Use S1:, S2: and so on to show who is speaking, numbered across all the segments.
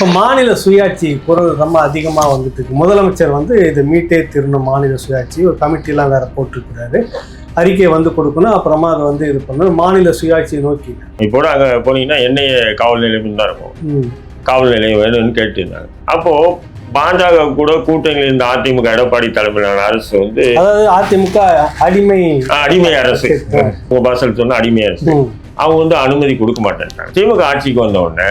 S1: இப்போ மாநில சுயாட்சி குரல் ரொம்ப அதிகமாக வந்துட்டு இருக்கு. முதலமைச்சர் வந்து இது மீட்டே திருணும் மாநில சுயாட்சி ஒரு கமிட்டிலாம் வேற போட்டிருக்கிறாரு. அறிக்கை வந்து கொடுக்கணும் அப்புறமா அதை வந்து இது பண்ணணும். மாநில சுயாட்சியை நோக்கி.
S2: இப்போ அங்கே போனீங்கன்னா என்னைய காவல் நிலையம் தான் இருக்கும். காவல் நிலையம் வேணும்னு கேட்டுருந்தாங்க. அப்போ பாஜக கூட கூட்டணியில் இருந்த அதிமுக எடப்பாடி தலைமையிலான அரசு வந்து
S1: அதாவது அதிமுக அடிமை
S2: அடிமை அரசு. உங்க பாசல் சொன்னா அடிமை அரசு. அவங்க வந்து அனுமதி கொடுக்க மாட்டேன்ட்டாங்க. திமுக ஆட்சிக்கு வந்த உடனே.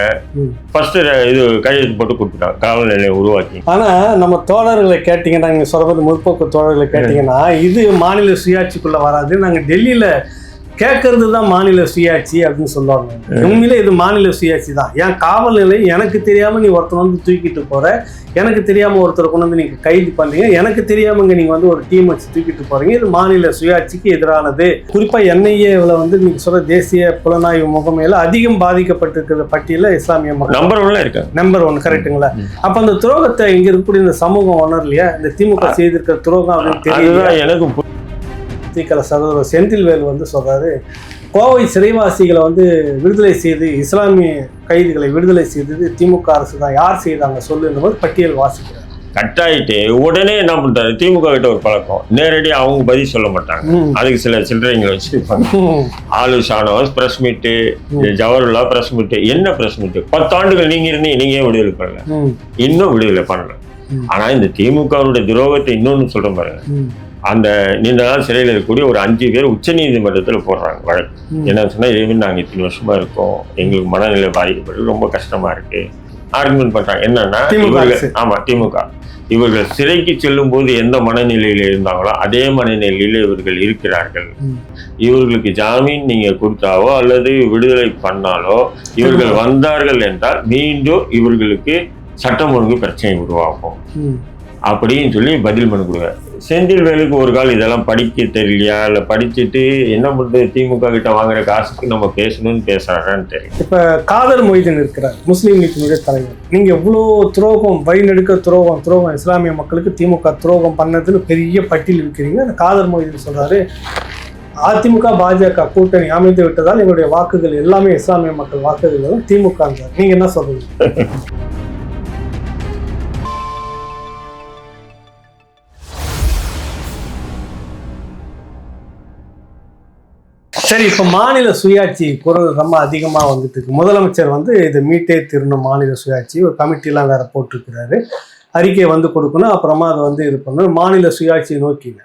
S2: ஃபர்ஸ்ட் இது கையெழுத்து போட்டு கொடுத்துட்டாங்க காவல் நிலையம் உருவாக்கி.
S1: ஆனா நம்ம தோழர்களை கேட்டீங்கன்னா நீங்க சொல்றது முற்போக்கு தோழர்களை கேட்டீங்கன்னா இது மாநில சுயாட்சிக்குள்ள வராது. நாங்க டெல்லியில கேட்கறது தான் மாநில சுயாட்சி அப்படின்னு சொல்லுவாங்க. உண்மையிலே இது மாநில சுயாட்சி தான். ஏன் காவல் நிலையம் எனக்கு தெரியாம நீ ஒருத்தர் வந்து தூக்கிட்டு போற எனக்கு தெரியாம ஒருத்தர் கொண்டு வந்து நீங்க கைது பண்றீங்க எனக்கு தெரியாம இங்க நீங்க வந்து ஒரு டீம் வச்சு தூக்கிட்டு போறீங்க. இது மாநில சுயாட்சிக்கு எதிரானது. குறிப்பா என்ஐஏவில் வந்து நீங்க சொல்ற தேசிய புலனாய்வு முகமையில அதிகம் பாதிக்கப்பட்டிருக்கிற பட்டியல இஸ்லாமிய மக்கள்.
S2: நம்பர் ஒன்ல இருக்காங்க.
S1: நம்பர் ஒன் கரெக்ட்டுங்களா
S2: ம்.
S1: அப்ப அந்த துரோகத்தை இங்க இருக்கக்கூடிய இந்த சமூகம் உணரலையா இந்த திமுக செய்திருக்கிற துரோகம் அப்படின்னு
S2: அதுதான் எனக்கு
S1: தீக்கல சகோதரர் செந்தில்வேல் வந்து சொல்றாரு கோவை சிறைவாசிகளை வந்து விடுதலை செய்து இஸ்லாமிய கைதிகளை விடுதலை செய்தது திமுக அரசு தான். யார் செய்தாங்க? சொல்லுன்ற போது பட்டியல் வாசிக்கிறார்.
S2: கட்டாயிட்டு. உடனே என்ன பண்றாரு? திமுக கிட்ட ஒரு பழக்கம். நேரடியா அவங்க பதில் சொல்ல மாட்டாங்க. அதுக்கு சில சில்லறைங்களை
S1: ம்.
S2: ஆளு ஷானவாஸ் பிரஸ் மீட்டு ஜவஹர்லா பிரஸ் மீட்டு என்ன பிரஸ் மீட்டு பத்தாண்டுகள் நீங்க இருந்தீங்க நீங்க ஏன் விடுதலை பண்ணல. இன்னும் விடுதலை பண்ணல.
S1: ம்.
S2: ஆனா இந்த திமுகவுடைய துரோகத்தை இன்னொன்னு சொல்றேன் பாருங்க. அந்த நீண்ட நாள் சிறையில் இருக்கக்கூடிய ஒரு அஞ்சு பேர் உச்ச நீதிமன்றத்தில் போடுறாங்க வழக்கு. என்ன சொன்னா இதே நாங்க இத்தனை வருஷமா இருக்கோம். எங்களுக்கு மனநிலை பாதிக்கப்பட்டு ரொம்ப கஷ்டமா இருக்கு. ஆர்குமெண்ட் பண்றாங்க. என்னன்னா இவர்கள்
S1: அரசு.
S2: ஆமா திமுக. இவர்கள் சிறைக்கு செல்லும் போது எந்த மனநிலையில இருந்தாங்களோ அதே மனநிலையில இவர்கள் இருக்கிறார்கள். இவர்களுக்கு ஜாமீன் நீங்க கொடுத்தாவோ அல்லது விடுதலை பண்ணாலோ இவர்கள் வந்தார்கள் என்றால் மீண்டும் இவர்களுக்கு சட்டம் ஒழுங்கு பிரச்சனை உருவாகும். அப்படின்னு சொல்லி பதில் மனு கொடுக்குறாரு. செந்தில் வேலுக்கு ஒரு கால் இதெல்லாம் படிக்க தெரியலையா? இல்லை படிச்சுட்டு என்ன பண்ணுறது திமுக கிட்ட வாங்குற காசுக்கு நம்ம பேசணும்னு பேசுறாரான்னு தெரியல.
S1: இப்ப காதர் மொய்தீன் இருக்கிறார் முஸ்லீம் லீக்கினுடைய தலைவர். நீங்க எவ்வளோ துரோகம் வழிநெடுக்க துரோகம் துரோகம் இஸ்லாமிய மக்களுக்கு திமுக துரோகம் பண்ணதுன்னு பெரிய பட்டியல் இருக்கிறீங்க. அந்த காதர் மொய்தீன் சொல்றாரு அதிமுக பாஜக கூட்டணி அமைந்து விட்டதால் எங்களுடைய வாக்குகள் எல்லாமே இஸ்லாமிய மக்கள் வாக்குகள் திமுக நீங்க என்ன சொல்றீங்க? சரி இப்ப மாநில சுயாட்சி குரல் ரொம்ப அதிகமா வந்துட்டு இருக்கு. முதலமைச்சர் வந்து இது மீட்டே திருணும் மாநில சுயாட்சி ஒரு கமிட்டிலாம் வேற போட்டிருக்கிறாரு. அறிக்கை வந்து கொடுக்கணும் அப்புறமா அதை வந்து இது பண்ணணும். மாநில சுயாட்சியை நோக்கிங்க.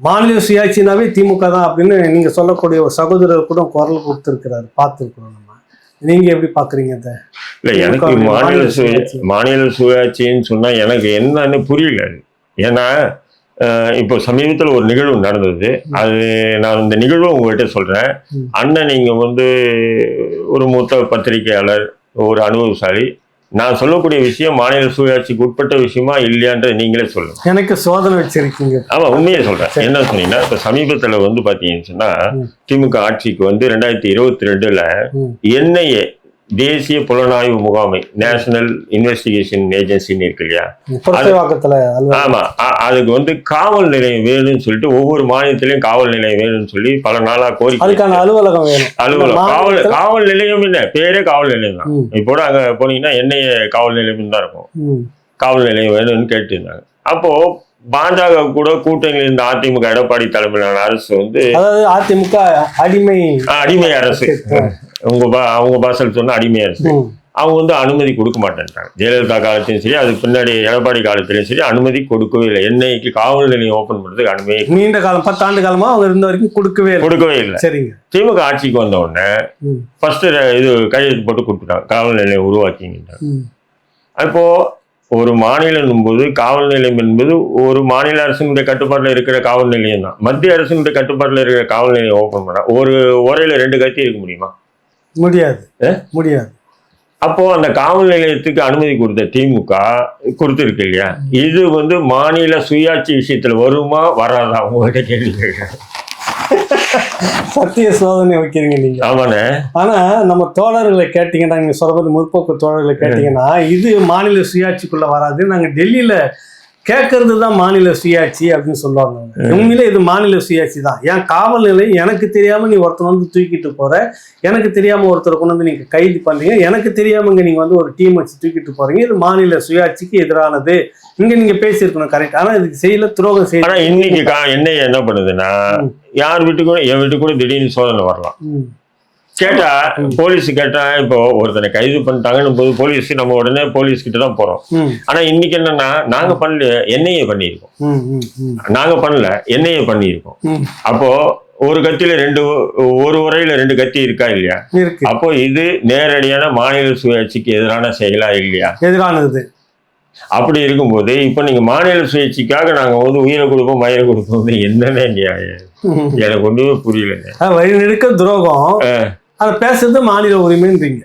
S1: மாநில சுயாட்சினாவே திமுக தான் அப்படின்னு நீங்க சொல்லக்கூடிய ஒரு சகோதரர் கூட குரல் கொடுத்துருக்கிறாரு பார்த்துருக்குறோம் நம்ம. நீங்க எப்படி பாக்குறீங்க அதை
S2: இல்லை எனக்கு மாநில
S1: மாநில
S2: சுய
S1: சுயாட்சி.
S2: மாநில சுயாட்சின்னு சொன்னா எனக்கு என்னன்னு புரியல. ஏன்னா இப்போ சமீபத்தில் ஒரு நிகழ்வு நடந்தது. அது நான் இந்த நிகழ்வு உங்ககிட்ட சொல்றேன்.
S1: ம்.
S2: அண்ணன் நீங்க வந்து ஒரு மூத்த பத்திரிகையாளர் ஒரு அனுபவசாலி. நான் சொல்லக்கூடிய விஷயம் மாநில சுயாட்சிக்கு உட்பட்ட விஷயமா இல்லையான்றது நீங்களே சொல்லுங்க.
S1: எனக்கு சோதனை வச்சிருக்கீங்க.
S2: ஆமா உண்மையை சொல்றேன். என்ன சொன்னீங்கன்னா இப்ப சமீபத்துல வந்து பாத்தீங்கன்னு சொன்னா. திமுக ஆட்சிக்கு வந்து ரெண்டாயிரத்தி இருபத்தி ரெண்டுல. என்ஐஏ தேசிய புலனாய்வு முகாமை நேஷனல் இன்வெஸ்டிகேஷன் ஏஜென்சின்னு இருக்கு இல்லையா? ஆமா. அதுக்கு வந்து காவல் நிலையம் வேணும்னு சொல்லிட்டு ஒவ்வொரு மாநிலத்திலயும் காவல் நிலையம் வேணும்னு சொல்லி பல நாளா கோரிக்கை
S1: அலுவலகம்
S2: அலுவலகம். காவல் காவல் நிலையம் இல்ல பேரே காவல் நிலையம் தான். இப்போ அங்க போனீங்கன்னா என்ஐஏ காவல் நிலையம் தான் இருக்கும். காவல் நிலையம் வேணும்னு கேட்டிருந்தாங்க. அப்போ பாஜக கூட கூட்டணியில் இருந்த அதிமுக எடப்பாடி தலைமையிலான அரசு வந்து
S1: அதாவது அதிமுக அடிமை
S2: அடிமை அரசு. உங்க பா அவங்க பாசல் சொன்னா அடிமை அரசு
S1: ம்,
S2: அவங்க வந்து அனுமதி கொடுக்க மாட்டேன்ட்டாங்க ஜெயலலிதா காலத்திலும் சரி அதுக்கு பின்னாடி எடப்பாடி காலத்திலும் சரி அனுமதி கொடுக்கவே இல்லை. என்னைக்கு காவல் நிலையம் ஓபன் பண்றதுக்கு அனுமதி
S1: நீண்ட காலம் பத்தாண்டு காலமா அவங்க இருந்த வரைக்கும் கொடுக்கவே இல்லை.
S2: கொடுக்கவே இல்லை.
S1: சரிங்க.
S2: திமுக ஆட்சிக்கு வந்த உடனே ஃபர்ஸ்ட் இது கையெழுத்து போட்டு கொடுத்துட்டாங்க காவல் நிலையம் உருவாக்கிங்கிட்டாங்க அப்போ ஒரு மாநிலம் போது காவல் நிலையம் என்பது ஒரு மாநில அரசுடைய கட்டுப்பாட்டில் இருக்கிற காவல் நிலையம் தான். மத்திய அரசுடைய கட்டுப்பாட்டில் இருக்கிற காவல் நிலையம் ஓபன் பண்ணா ஒரு உரையில ரெண்டு கட்சி இருக்க முடியுமா?
S1: முடியாது? முடியாது.
S2: அப்போ அந்த காவல் நிலையத்துக்கு அனுமதி கொடுத்த திமுக கொடுத்துருக்கு இல்லையா? இது வந்து மாநில சுயாட்சி விஷயத்துல வருமா வராதா? உங்ககிட்ட கேள்வி
S1: சத்திய சோதனை வைக்கிறீங்க நீங்க.
S2: ஆமாண்ணே.
S1: ஆனா நம்ம தோழர்களை கேட்டீங்கன்னா நீங்க சொல்றது முற்போக்கு தோழர்களை கேட்டீங்கன்னா இது மாநில சுயாட்சிக்குள்ள வராது நாங்க டெல்லியில கேட்கறது தான் மாநில சுயாட்சி அப்படின்னு சொல்லுவாங்க. உண்மையிலே இது மாநில சுயாட்சி தான். ஏன் காவல் நிலையம் எனக்கு தெரியாம நீ ஒருத்தர் வந்து தூக்கிட்டு போற? எனக்கு தெரியாம ஒருத்தரை கொண்டு வந்து நீங்க கைது பண்றீங்க. எனக்கு தெரியாம இங்க நீங்க வந்து ஒரு டீம் வச்சு தூக்கிட்டு போறீங்க. இது மாநில சுயாட்சிக்கு எதிரானது. இங்க நீங்க பேசியிருக்கணும் கரெக்ட். ஆனா இதுக்கு செய்யல துரோகம் செய்யல.
S2: இன்னைக்கு என்ன என்ன பண்ணுதுன்னா. யார் வீட்டுக்கு கூட என் வீட்டுக்கு கூட திடீர்னு சோதனை வரலாம். கேட்டா போலீஸ் கேட்டா இப்போ ஒருத்தனை கைது பண்ணிட்டாங்கன்னு போது போலீஸ் நம்ம உடனே போலீஸ் கிட்ட தான் போறோம். ஆனா இன்னைக்கு என்னன்னா நாங்க பண்ணல என்ஐஏ பண்ணியிருக்கோம். நாங்க பண்ணல என்ஐஏ பண்ணியிருக்கோம். அப்போ ஒரு கத்தியில ரெண்டு ஒரு உரையில ரெண்டு கத்தி இருக்கா இல்லையா? அப்போ இது நேரடியான மாநில சுயாட்சிக்கு எதிரான செயலா இல்லையா?
S1: எதிரானது.
S2: அப்படி இருக்கும்போது இப்போ நீங்க மாநில சுயாட்சிக்காக நாங்க வந்து உயிரை கொடுப்போம் மயிரை கொடுப்போம் என்னன்னு. எனக்கு ஒண்ணுமே புரியலங்க.
S1: அது வழிநெடுக்க துரோகம். அதை பேசுறது மாநில உரிமைன்றீங்க.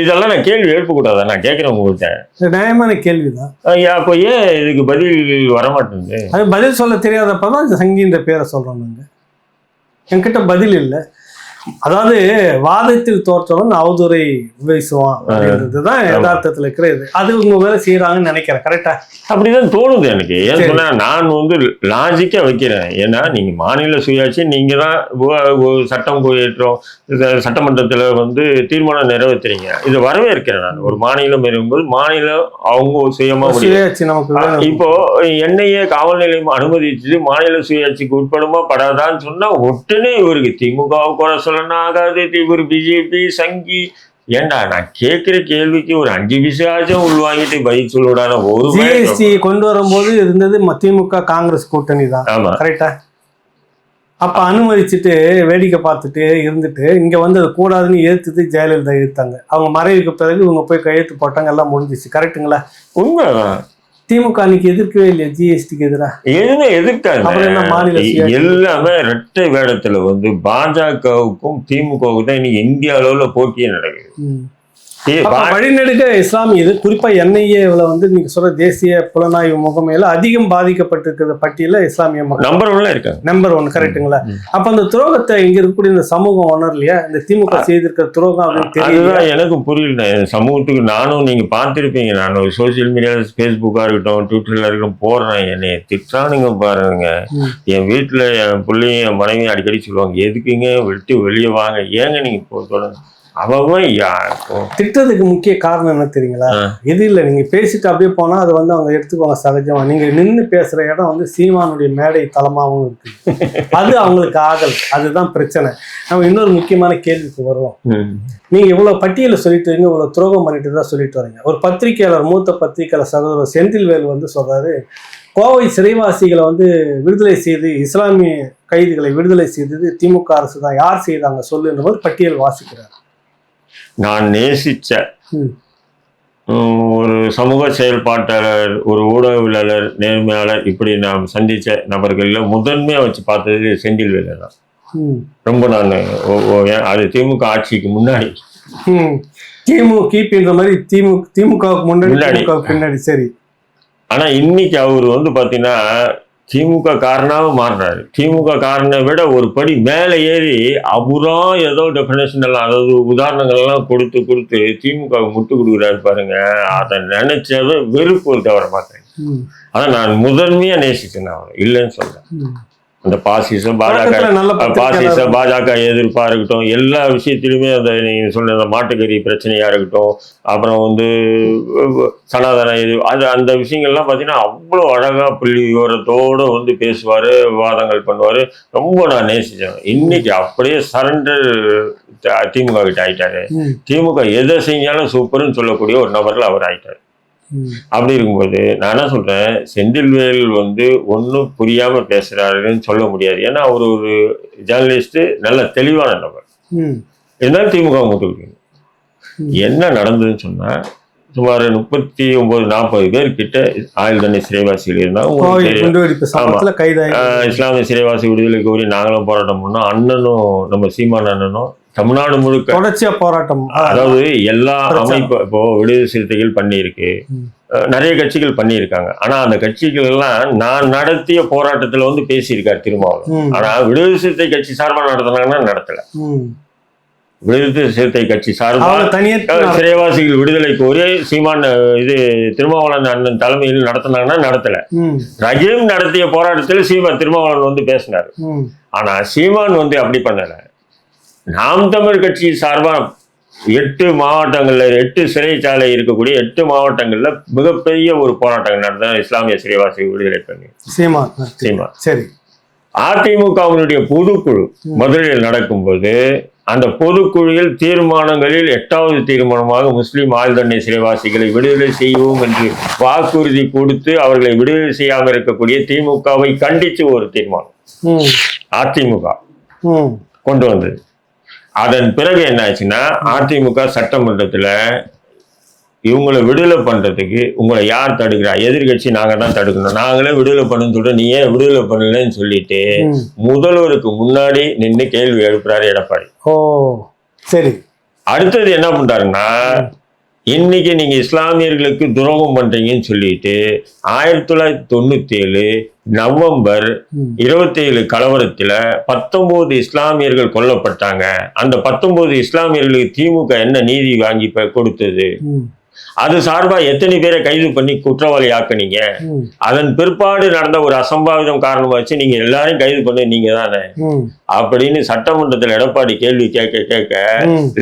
S2: இதெல்லாம் நான் கேள்வி எழுப்பக்கூடாதா? நான் கேட்கிறேன் உங்கள்கிட்ட
S1: நியாயமான கேள்விதான்.
S2: அப்போ ஏன் இதுக்கு பதில் வரமாட்டேங்குது?
S1: அது பதில் சொல்ல தெரியாதப்ப தான் சங்கின்ற பேரை சொல்றோம் நாங்க. என்கிட்ட பதில் இல்லை. அதாவது வாதத்தில் தோற்றவன் அவதூறை வீசுவான் அப்படின்றது தான் யதார்த்தத்தில் இருக்கிற இது. அது உங்க வேலை செய்யறாங்கன்னு நினைக்கிறேன் கரெக்டா
S2: அப்படிதான் தோணுது எனக்கு. ஏன்
S1: சரி.
S2: சொன்னா நான் வந்து லாஜிக்கா வைக்கிறேன். ஏன்னா நீங்க மாநில சுயாட்சி நீங்க தான் சட்டம் இந்த சட்டமன்றத்துல வந்து தீர்மானம் நிறைவேற்றுறீங்க இதை வரவேற்கிறேன் நான். ஒரு மாநிலம் இருக்கும்போது மாநிலம் அவங்க சுயமா. இப்போ என்ஐஏ காவல் நிலையம் அனுமதிச்சு மாநில சுயாட்சிக்கு உட்படுமா படாதான்னு சொன்னா உடனே இவருக்கு திமுக குறை சொல்லணும் ஆகாது இவர் பிஜேபி சங்கி. ஏண்டா நான் கேட்கிற கேள்விக்கு ஒரு அஞ்சு விசாச்சும் உள்வாங்கிட்டு பதில் சொல்லுடான ஒரு
S1: ஜிஎஸ்டி கொண்டு வரும்போது இருந்தது ம- திமுக காங்கிரஸ் கூட்டணி தான். கரெக்டா? அப்ப அனுமதிச்சுட்டு வேடிக்கை பார்த்துட்டு இருந்துட்டு இங்க வந்து அது கூடாதுன்னு ஏத்துட்டு ஜெயலலிதா எடுத்தாங்க அவங்க மறைவுக்கு பிறகு இவங்க போய் கையெழுத்து போட்டாங்க எல்லாம் முடிஞ்சிச்சு. கரெக்ட்டுங்களா?
S2: உண்மைதான்.
S1: திமுக அன்னைக்கு எதிர்க்கவே இல்லையா ஜிஎஸ்டிக்கு எதிராக
S2: எதுவுமே
S1: சுயாட்சி?
S2: எல்லாமே இரட்டை வேடத்துல வந்து பாஜகவுக்கும் திமுகவுக்கும் தான் இன்னைக்கு இந்திய அளவுல போட்டியே நடக்குது.
S1: வழிநெடுக்க இஸ்லாமிய இது குறிப்பா என்ஐஏவில் வந்து நீங்க சொல்ற தேசிய புலனாய்வு முகமையில அதிகம் பாதிக்கப்பட்டிருக்கிற பட்டியல இஸ்லாமிய மக்கள்
S2: நம்பர் ஒன்ல இருக்காங்க
S1: நம்பர் ஒன் கரெக்ட்டுங்களா
S2: ம்.
S1: அப்ப அந்த துரோகத்தை இங்க இருக்கக்கூடிய இந்த சமூகம் உணரலையா இந்த திமுக செய்திருக்கிற துரோகம் அப்படின்னு தெரியல
S2: எனக்கும் புரியல. என் சமூகத்துக்கு நானும் நீங்க பார்த்திருப்பீங்க. நான் ஒரு சோசியல் மீடியா ஃபேஸ்புக்கா இருக்கட்டும் ட்விட்டர்ல இருக்கட்டும் போடுறேன். என்னைய திட்டானுங்க பாருங்க. என் வீட்டுல என் பிள்ளையும் என் மனைவியும் அடிக்கடி சொல்லுவாங்க எதுக்குங்க? விட்டு வெளியே வாங்க. ஏங்க நீங்க போ தொடர்ந்து அவன்
S1: திட்டத்துக்கு முக்கிய காரணம் என்ன தெரியுங்களா. இது இல்ல நீங்க பேசிட்டு அப்படியே போனா அது வந்து அவங்க எடுத்துக்குவாங்க சகஜமா. நீங்க நின்னு பேசுற இடம் வந்து சீமானுடைய மேடை தளமாவும் இருக்கு. அது அவங்களுக்கு ஆகல். அதுதான் பிரச்சனை. நம்ம இன்னொரு முக்கியமான கேள்விக்கு வருவோம். நீங்க இவ்வளவு பட்டியல சொல்லிட்டு வரீங்க இவ்வளவு துரோகம் பண்ணிட்டு தான் சொல்லிட்டு வரீங்க. ஒரு பத்திரிகையாளர் மூத்த பத்திரிகையாளர் சகோதரர் செந்தில்வேல் வந்து சொல்றாரு கோவை சிறைவாசிகளை வந்து விடுதலை செய்து இஸ்லாமிய கைதிகளை விடுதலை செய்தது திமுக அரசு தான். யார் செய்தாங்க? சொல்லுன்ற மாதிரி பட்டியல் வாசிக்கிறார்.
S2: நான். உம், ஒரு சமூக செயல்பாட்டாளர் ஒரு ஊடகவியலாளர் நேர்மையாளர் இப்படி நாம் சந்திச்ச நபர்கள்ல முதன்மையா வச்சு பார்த்தது செந்தில் வேலை தான். ரொம்ப நான் அது திமுக ஆட்சிக்கு முன்னாடி.
S1: திமு கிபின்ற மாதிரி திமுக திமுகவுக்கு முன்னாடி பின்னாடி சரி
S2: ஆனா இன்னைக்கு அவர் வந்து பாத்தீங்கன்னா திமுக காரனாக மாறுறாரு திமுக காரனை விட ஒரு படி மேலே ஏறி அவரா ஏதோ டெஃபினேஷன் எல்லாம் அதாவது உதாரணங்கள் எல்லாம் கொடுத்து கொடுத்து திமுக முட்டு கொடுக்குறாரு பாருங்க. அதை நினைச்சவே வெறுப்பு தவிர மாட்டேன்.
S1: ம்.
S2: அதான் நான் முதன்மையா நேசிச்சேன் அவர் இல்லைன்னு சொல்றேன். அந்த பாசிசம் பாஜக
S1: தொடக்கத்துல நல்ல
S2: பாசிச
S1: பத்திரிகையாளர்
S2: பாஜக எதிர்ப்பா இருக்கட்டும் எல்லா விஷயத்திலுமே அந்த நீங்க சொன்ன அந்த மாட்டுக்கறி பிரச்சனையா இருக்கட்டும் அப்புறம் வந்து சனாதன இது அது அந்த விஷயங்கள்லாம் பார்த்தீங்கன்னா அவ்வளோ அழகா புள்ளி விவரத்தோட வந்து பேசுவாரு விவாதங்கள் பண்ணுவாரு ரொம்ப நான் நேசிச்சேன் இன்னைக்கு அப்படியே சரண்டர் திமுக கிட்ட ஆயிட்டாரு. திமுக எதை செஞ்சாலும் சூப்பர்னு சொல்லக்கூடிய ஒரு நபர்ல அவர் ஆயிட்டாரு. அப்படி இருக்கும்போது நான் என்ன சொல்றேன் செந்தில்வேல் வந்து ஒன்றும் புரியாம பேசுறாருன்னு சொல்ல முடியாது. ஏன்னா அவர் ஒரு ஜேர்னலிஸ்ட் நல்ல தெளிவான நபர். இருந்தாலும் திமுக முட்டுக்கிட்டு என்ன நடந்ததுன்னு சொன்னா சுமார் முப்பத்தி ஒன்பது நாற்பது பேர் கிட்ட ஆயுள் தண்டனை சிறைவாசிகள் இருந்தாங்க. இஸ்லாமிய சிறைவாசி விடுதலை கோரி நாங்களும் போராட்டம் பண்ணோம் அண்ணனும் நம்ம சீமான் அண்ணனும் தமிழ்நாடு முழுக்க.
S1: தொடர்ச்சியா போராட்டம்.
S2: அதாவது எல்லா. அமைப்பு இப்போ விடுதலை சிறுத்தைகள் பண்ணியிருக்கு. நிறைய கட்சிகள் பண்ணியிருக்காங்க. ஆனா அந்த கட்சிகள் எல்லாம் நான் நடத்திய போராட்டத்துல வந்து பேசியிருக்காரு திருமாவளவன். ஆனா விடுதலை சிறுத்தை கட்சி சார்பா நடத்தினாங்கன்னா நடத்தல. விடுதலை சிறுத்தை கட்சி சார்பாக சிறைவாசிகள் விடுதலை கோரி சீமான் இது திருமாவளவன் அண்ணன் தலைமையில் நடத்தினாங்கன்னா நடத்தல.
S1: ம்,
S2: ரஜீம் நடத்திய போராட்டத்தில் சீமான் திருமாவளவன் வந்து பேசினார். ஆனா சீமான் வந்து அப்படி பண்ணல. நாம் தமிழ் கட்சி சார்பா எட்டு மாவட்டங்கள்ல எட்டு சிறைச்சாலை இருக்கக்கூடிய எட்டு மாவட்டங்கள்ல மிகப்பெரிய ஒரு போராட்டங்கள் நடந்த இஸ்லாமிய சிறைவாசி விடுதலை பண்ணி
S1: சீமா
S2: சீமான்
S1: சரி.
S2: அதிமுகவினுடைய பொதுக்குழு மதுரையில் நடக்கும்போது அந்த பொதுக்குழுவில் தீர்மானங்களில் எட்டாவது தீர்மானமாக முஸ்லிம் ஆழ்தண்டனை சிறைவாசிகளை விடுதலை செய்வோம் என்று வாக்குறுதி கொடுத்து அவர்களை விடுதலை செய்யாமல் இருக்கக்கூடிய திமுகவை கண்டித்து ஒரு தீர்மானம். அதிமுக
S1: ம்,
S2: கொண்டு வந்தது. அதன் பிறகு என்ன ஆச்சுன்னா அதிமுக சட்டமன்றத்துல இவங்களை விடுதலை பண்றதுக்கு உங்களை யார் தடுக்கிறா? எதிர்கட்சி நாங்க தான் தடுக்கணும். நாங்களே விடுதலை பண்ணுன்னு சொல்லிட்டு நீ ஏன் விடுதலை பண்ணலன்னு சொல்லிட்டு. முதல்வருக்கு முன்னாடி நின்று கேள்வி எழுப்புறாரு எடப்பாடி.
S1: ஓ சரி.
S2: அடுத்தது என்ன பண்றாருன்னா இன்னைக்கு நீங்க இஸ்லாமியர்களுக்கு துரோகம் பண்றீங்கன்னு சொல்லிட்டு ஆயிரத்தி தொள்ளாயிரத்தி தொண்ணூத்தி ஏழு நவம்பர் இருபத்தேழு கலவரத்துல பத்தொன்பது இஸ்லாமியர்கள் கொல்லப்பட்டாங்க. அந்த பத்தொன்பது இஸ்லாமியர்களுக்கு திமுக என்ன நீதி வாங்கி கொடுத்தது? அது சார்பா எத்தனை பேரை கைது பண்ணி குற்றவாளி ஆக்குனீங்க? அதன் பிற்பாடு நடந்த ஒரு அசம்பாவிதம் காரணமா வச்சு நீங்க எல்லாரையும் கைது பண்ண நீங்க தானே? அப்படின்னு சட்டமன்றத்தில் எடப்பாடி கேள்வி கேட்க கேட்க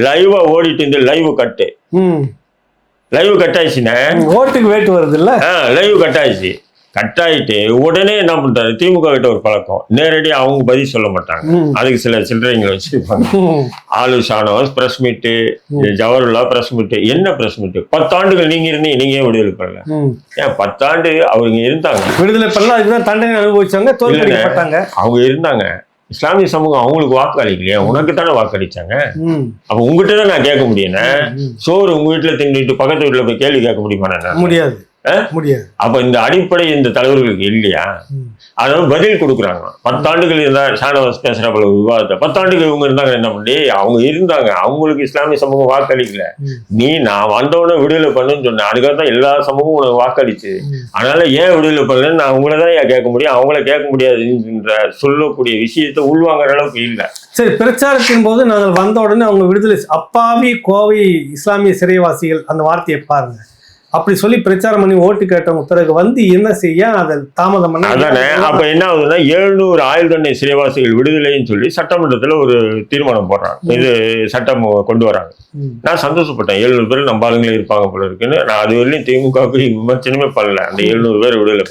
S2: லைவா ஓடிட்டு இருந்து லைவ் கட்டு. லைவ் கட் ஆயிடுச்சுண்ணே
S1: ஓட்டுக்கு வேட்டு வருது இல்ல
S2: லைவ் கட் ஆயிடுச்சு கட் ஆயிட்டு உடனே என்ன பண்றாரு? திமுக கிட்ட ஒரு பழக்கம். நேரடியா அவங்க பதில் சொல்ல மாட்டாங்க. அதுக்கு சில சில்லறைங்களை வச்சிருப்பாங்க. ஆலு ஷானவாஸ் பிரஸ் மீட்டு ஜவஹர்லா பிரஸ் மீட்டு என்ன பிரஸ் மீட்டு பத்தாண்டுகள் நீங்க இருந்தீங்க நீங்க ஏன் விடுதலை பண்ணல. ஏன் பத்தாண்டு அவங்க இருந்தாங்க?
S1: விடுதலை பண்ணலாம் அதுக்குதான் தண்டனை அனுபவிச்சாங்க
S2: அவங்க இருந்தாங்க. இஸ்லாமிய சமூகம் அவங்களுக்கு வாக்களிக்கலையே உனக்கு தானே வாக்களிச்சாங்க அப்ப உங்ககிட்ட தான் நான் கேட்க முடியும்னா
S1: ம்.
S2: சோறு உங்க வீட்டுல தின்னுட்டு பக்கத்து வீட்டுல போய் கேள்வி கேட்க முடியுமா
S1: முடியாது? முடியாது.
S2: அப்ப இந்த அடிப்படை இந்த தலைவர்களுக்கு இல்லையா? அதாவது பதில் கொடுக்குறாங்க. பத்தாண்டுகள் இருந்தா ஷானவாஸ் பேசுறப்ப விவாதத்தை. பத்தாண்டுகள் இவங்க இருந்தாங்க என்ன பண்ணி? அவங்க இருந்தாங்க. அவங்களுக்கு இஸ்லாமிய சமூகம் வாக்களிக்கல. நீ நான் வந்தவொடனே விடுதலை பண்ணுன்னு சொன்னேன். அதுக்காக தான் எல்லா சமூகமும் உனக்கு வாக்களிச்சு. அதனால ஏன் விடுதலை பண்ணலன்னு நான் தான் ஏன் கேட்க முடியும்? அவங்கள கேட்க முடியாதுன்ற சொல்லக்கூடிய விஷயத்தை உள்வாங்குற அளவுக்கு இல்லை.
S1: சரி பிரச்சாரத்தின் போது நாங்கள் வந்த உடனே அவங்க விடுதலை அப்பாவி கோவை இஸ்லாமிய சிறைவாசிகள் அந்த வார்த்தையை பாருங்க. அப்படி சொல்லி பிரச்சாரம் பண்ணி ஓட்டு கேட்டவங்க பிறகு வந்து என்ன செய்ய அதை தாமதம் பண்ண
S2: அதானே? அப்ப என்ன ஆகுதுன்னா எழுநூறு ஆயுள் தண்டனை சிறைவாசிகள் விடுதலைன்னு சொல்லி சட்டமன்றத்துல ஒரு தீர்மானம் போடுறாங்க. இது சட்டம் கொண்டு வராங்க. நான் சந்தோஷப்பட்டேன். எழுநூறு பேர் நம்ம ஆளுங்களே இருப்பாங்க போல இருக்குன்னு. நான் அது வரையிலும் திமுகவுக்கு விமர்சனமே பண்ணல. அந்த எழுநூறு பேர் விடுதலை.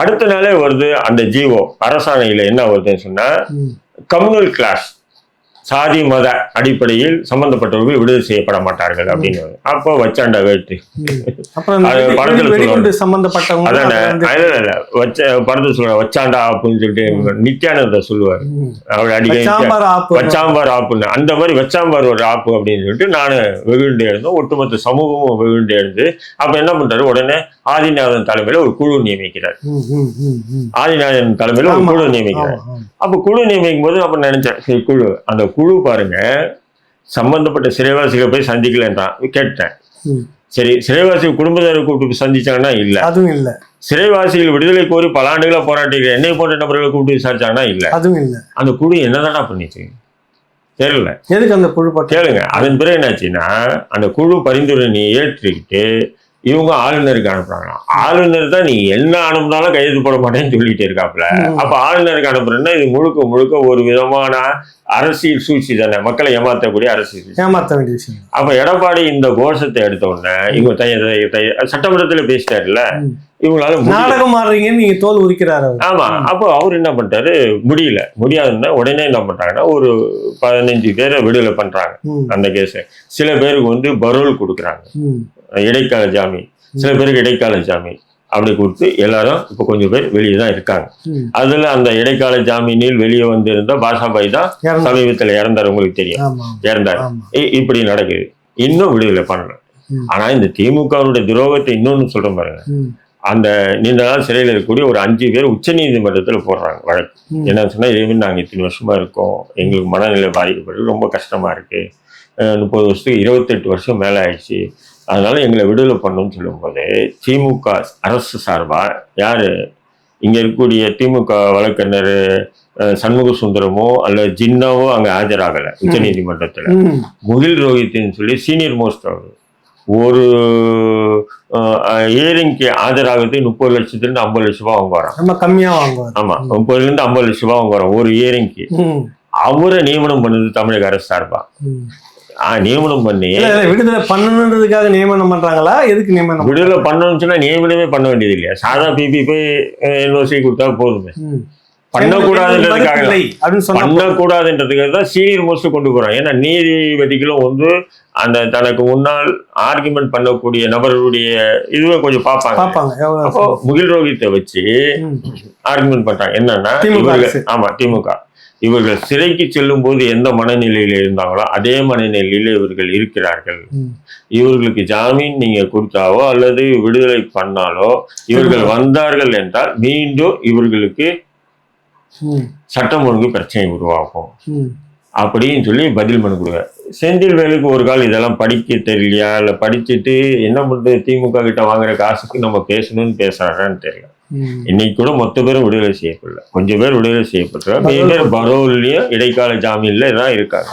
S2: அடுத்த நாளே வருது அந்த ஜீவோ அரசாணையில என்ன வருதுன்னு சொன்னா கம்யூனல் கிளாஸ். சாதி மத அடிப்படையில் சம்பந்தப்பட்டவர்கள் விடுதலை செய்யப்பட மாட்டார்கள் அப்படின்னு. அப்போ வச்சாண்டா வேட்டு படத்துல
S1: சம்பந்தப்பட்டவங்க
S2: அதானே. வச்ச படத்தை சொல்ற வச்சாண்டா அப்படின்னு சொல்லிட்டு நித்யானந்த சொல்லுவார். அவர் அடிக்கடி வச்சாம்பார் ஆப்புன்னு. அந்த மாதிரி வச்சாம்பார் ஒரு ஆப்பு அப்படின்னு சொல்லிட்டு நான் வெகுண்டு எழுந்தோம் ஒட்டுமொத்த சமூகமும் வெகுண்டு எழுந்து அப்ப என்ன பண்றாரு? உடனே ஆதிநாதன் தலைமையில ஒரு குழு நியமிக்கிறார். ஆதிநாதன் தலைமையில ஒரு குழு நியமிக்கிறார். அப்ப குழு நியமிக்கும் போது அப்ப நினைச்சேன்? குழு. அந்த குழு பாருங்க. சம்பந்தப்பட்ட சிறைவாசிகளை போய் சந்திக்கலன்றான் கேட்டேன். சரி சிறைவாசி குடும்பத்தாரை கூப்பிட்டு சந்திச்சாங்கன்னா இல்ல.
S1: அதுவும் இல்ல.
S2: சிறைவாசிகள் விடுதலை கோரி பல ஆண்டுகளா போராட்டிகள் என்னை போன்ற நபர்களை கூப்பிட்டு விசாரிச்சாங்கன்னா இல்ல.
S1: அதுவும் இல்ல.
S2: அந்த குழு என்னதானா பண்ணிச்சு? தெரியல.
S1: எதுக்கு அந்த பட்டம்
S2: கேளுங்க. அதன் பிறகு என்னாச்சுன்னா அந்த குழு பரிந்துரையை ஏற்றுக்கிட்டு இவங்க ஆளுநருக்கு அனுப்புறாங்க. ஆளுநர் தான் நீ என்ன அனுப்புனாலும் கையெழுத்து போட மாட்டேன்னு சொல்லிட்டு இருக்காப்ல
S1: ம்.
S2: அப்ப ஆளுநருக்கு அனுப்புறேன்னா இது முழுக்க முழுக்க ஒரு விதமான அரசியல் சூழ்ச்சி தானே. மக்களை ஏமாற்றக்கூடிய அரசியல்
S1: ஏமாத்த வேண்டிய விஷயம்.
S2: அப்ப எடப்பாடி இந்த கோஷத்தை எடுத்த உடனே இவங்க சட்டமன்றத்துல பேசிட்டாருல்ல. இவங்களால.
S1: நாடகம் ஆடுறீங்கன்னு நீங்க தோல் உரிக்கிறாரு
S2: ஆமா. அப்போ அவர் என்ன பண்ணிட்டாரு? முடியல. முடியாதுன்னா உடனே என்ன பண்றாங்கன்னா ஒரு பதினஞ்சு பேரை விடுதலை பண்றாங்க அந்த கேஸை சில பேருக்கு வந்து பரோல் கொடுக்குறாங்க. இடைக்கால ஜாமீன் சில பேருக்கு இடைக்கால ஜாமீன் அப்படி கொடுத்து எல்லாரும் இப்போ கொஞ்சம் பேர் வெளியே தான் இருக்காங்க. அதுல அந்த இடைக்கால ஜாமீனில் வெளியே வந்திருந்த பாஷாபாய் தான் சமீபத்தில் இறந்தார் உங்களுக்கு தெரியும். இறந்தார். இப்படி நடக்குது. இன்னும் விடுதலை பண்ணல
S1: ம்.
S2: ஆனா இந்த திமுகவுடைய துரோகத்தை இன்னொன்னு சொல்றேன் பாருங்க. அந்த நீண்ட நாள் சிறையில் இருக்கக்கூடிய ஒரு அஞ்சு பேர் உச்சநீதிமன்றத்துல போடுறாங்க வழக்கு. என்ன சொன்னா இதேமாதிரி நாங்க இத்தனை வருஷமா இருக்கோம். எங்களுக்கு மனநிலை பாதிக்கப்பட்டு ரொம்ப கஷ்டமா இருக்கு. முப்பது வருஷத்துக்கு இருபத்தெட்டு வருஷம் மேல ஆயிடுச்சு. அதனால எங்களை விடுதலை பண்ணணும்னு சொல்லும்போது திமுக அரசு சார்பா யாரு? இங்க இருக்கக்கூடிய திமுக வழக்கறிஞர் சண்முக சுந்தரமோ அல்லது ஜின்னாவோ அங்க ஆஜராகல உச்ச நீதிமன்றத்துல. முகில் ரோஹித்னு சொல்லி சீனியர் மோஸ்ட் அவர் ஒரு இயரிங்க்கு ஆஜராகிறது முப்பது லட்சத்துல இருந்து ஐம்பது லட்ச ரூபாய் அவங்க வரோம்
S1: ரொம்ப கம்மியா வாங்குவார்.
S2: ஆமா முப்பதுல இருந்து ஐம்பது லட்ச ரூபாய் அவங்க வரோம் ஒரு இயரிங்க்கு. அவரை நியமனம் பண்ணது தமிழக அரசு சார்பா.
S1: ம்.
S2: ஆ, நியமனம் பண்ணி.
S1: விடுதலை பண்ணணுன்றதுக்காக நியமனம் பண்றாங்களா? எதுக்கு நியமனம்
S2: விடுதலை பண்ணணும்னு சொன்னா நியமனமே பண்ண வேண்டியது இல்லையா சாதா பிபி போய் என்ஓசி கொடுத்தா போதுமே. பண்ணக்கூடாதுன்றதுக்காக பண்ணக்கூடாதுன்றதுக்காக தான் சீனியர் மோஸ்ட் கொண்டு போறாங்க. ஏன்னா நீதிபதிகளும் வந்து அந்த தனக்கு முன்னால் ஆர்குமெண்ட் பண்ணக்கூடிய நபர்களுடைய இதுவே கொஞ்சம் பார்ப்பாங்க. முகில் ரோகித்தை வச்சு. ஆர்குமெண்ட் பண்றாங்க. என்னன்னா. ஆமா திமுக. இவர்கள் சிறைக்கு செல்லும் போது எந்த மனநிலையில இருந்தாங்களோ அதே மனநிலையில இவர்கள் இருக்கிறார்கள். இவர்களுக்கு ஜாமீன் நீங்க கொடுத்தாவோ அல்லது விடுதலை பண்ணாலோ இவர்கள் வந்தார்கள் என்றால் மீண்டும் இவர்களுக்கு. சட்டம் ஒழுங்கு பிரச்சனை உருவாகும். அப்படின்னு சொல்லி பதில் மனு கொடுங்க செந்தில் வேலுக்கு ஒரு கால் இதெல்லாம் படிக்க தெரியலையா இல்ல படிச்சுட்டு என்ன பண்றது திமுக கிட்ட வாங்குற காசுக்கு நம்ம பேசணும்னு பேசுறாரான்னு தெரியல. இன்னைக்கு கூட மொத்த பேரும் விடுதலை செய்யப்படல. கொஞ்சம் பேர் விடுதலை பேர் பரோல்லையும் இடைக்கால ஜாமீன்ல தான் இருக்காங்க.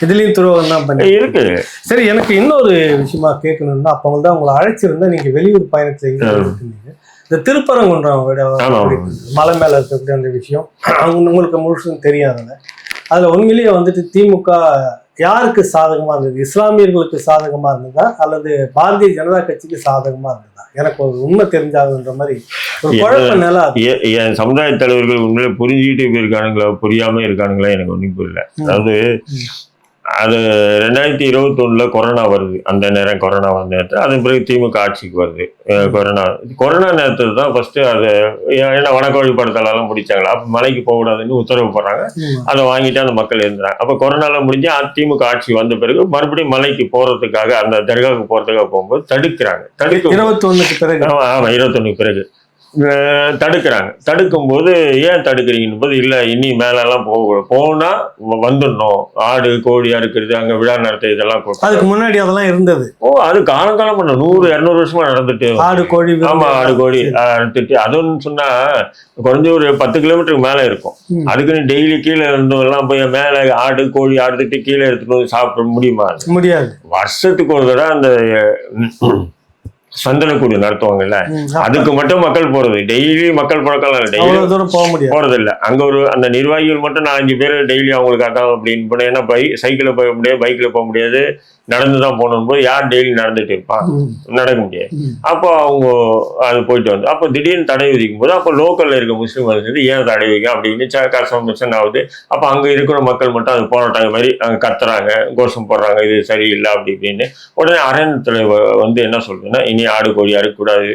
S1: இதுலயும் துரோகம் தான் பண்ணி
S2: இருக்கு.
S1: சரி எனக்கு இன்னொரு விஷயமா கேட்கணும்னா அப்ப வந்து உங்களை அழைச்சிருந்தா நீங்க வெளியூர் பயணத்துல. இருக்கீங்க. இந்த திருப்பரங்குன்றம். மலை மேல இருக்கக்கூடிய அந்த விஷயம். அவங்க- உங்களுக்கு முழுசும் தெரியாதுல்ல. அதுல உண்மையிலேயே வந்துட்டு திமுக யாருக்கு சாதகமா இருந்தது? இஸ்லாமியர்களுக்கு சாதகமா இருந்ததா? அல்லது பாரதிய ஜனதா கட்சிக்கு சாதகமா இருந்ததா? எனக்கு ஒரு உண்மை தெரிஞ்சாகுன்ற மாதிரி ஒரு குழப்ப நிலை
S2: என் சமுதாய தலைவர்கள் உண்மையிலே புரிஞ்சுக்கிட்டு இருக்கானுங்களா? புரியாம இருக்கானுங்களா? எனக்கு ஒன்றும் புரியல. அதாவது அது ரெண்டாயிரத்தி இருபத்தி ஒண்ணுல கொரோனா வருது. அந்த நேரம் கொரோனா வந்த நேரத்தில். அதன் பிறகு திமுக ஆட்சிக்கு வருது. கொரோனா. கொரோனா நேரத்தில் தான் ஃபர்ஸ்ட் அது ஏன்னா வணக்க வழிபடுத்தலாம் முடிச்சாங்களா? அப்போ மலைக்கு போகக்கூடாதுன்னு உத்தரவு போடுறாங்க. அதை வாங்கிட்டு அந்த மக்கள் இருந்தாங்க அப்போ கொரோனால முடிஞ்சு திமுக ஆட்சி வந்த பிறகு மறுபடியும் மலைக்கு போறதுக்காக அந்த தர்காவுக்கு போறதுக்காக போகும்போது தடுக்கிறாங்க. தடுக்க
S1: இருபத்தி ஒண்ணுக்கு பிறகு.
S2: ஆமா ஆமா இருபத்தொன்னுக்கு பிறகு. தடுக்கிறாங்க. தடுக்கும் போது ஏன் தடுக்கிறீங்கன்னு போது இல்ல இனி மேலெல்லாம் போக போனா வ- வந்துடணும். ஆடு கோழி அறுக்கிறது அங்க விழா நடத்த இதெல்லாம்
S1: அதுக்கு முன்னாடி அதெல்லாம் இருந்தது.
S2: ஓ அது காலங்காலம் பண்ண நூறு இரநூறு வருஷமா நடந்துட்டு
S1: ஆடு கோழி விருந்து
S2: ஆமா ஆடு கோழி அறுத்துட்டு. அதுன்னு சொன்னா குறைஞ்ச ஒரு பத்து கிலோமீட்டருக்கு மேல இருக்கும். அதுக்குன்னு டெய்லி கீழே இருந்தவங்கலாம் போய் மேல ஆடு கோழி அறுத்துட்டு கீழே எடுத்துட்டு வந்து சாப்பிட முடியுமா
S1: முடியாது.
S2: வருஷத்துக்கு ஒரு தடவை அந்த சந்தனக்கூடு நடத்துவாங்கல்ல. அதுக்கு மட்டும் மக்கள் போறது. டெய்லி மக்கள் பழக்கம் டெய்லி
S1: தூரம் போக முடியாது.
S2: போறது இல்ல அங்க ஒரு அந்த நிர்வாகிகள் மட்டும் நாலஞ்சு பேர் டெய்லி அவங்களுக்கு அதான் அப்படின்னு போனேன். ஏன்னா பை சைக்கிள்ல போக முடியாது பைக்ல போக முடியாது. நடந்து தான் போகணும் போது யார் டெய்லி நடந்துட்டு இருப்பான். நடக்க முடியாது. அப்போ அவங்க அது போயிட்டு வந்து அப்போ திடீர்னு தடை விதிக்கும் போது அப்போ லோக்கல்ல இருக்க முஸ்லீம் வந்து ஏன் தடை வைக்க அப்படின்னு ச- கஷ்டம் மிஷன் ஆகுது. அப்போ அங்க இருக்கிற மக்கள் மட்டும் அது போராட்டம் மாதிரி அங்க கத்துறாங்க கோஷம் போடுறாங்க இது சரியில்லை அப்படி இப்படின்னு. உடனே அரண் வந்து என்ன சொல்றதுன்னா இனி ஆடு கோழி அறுக்கக்கூடாது.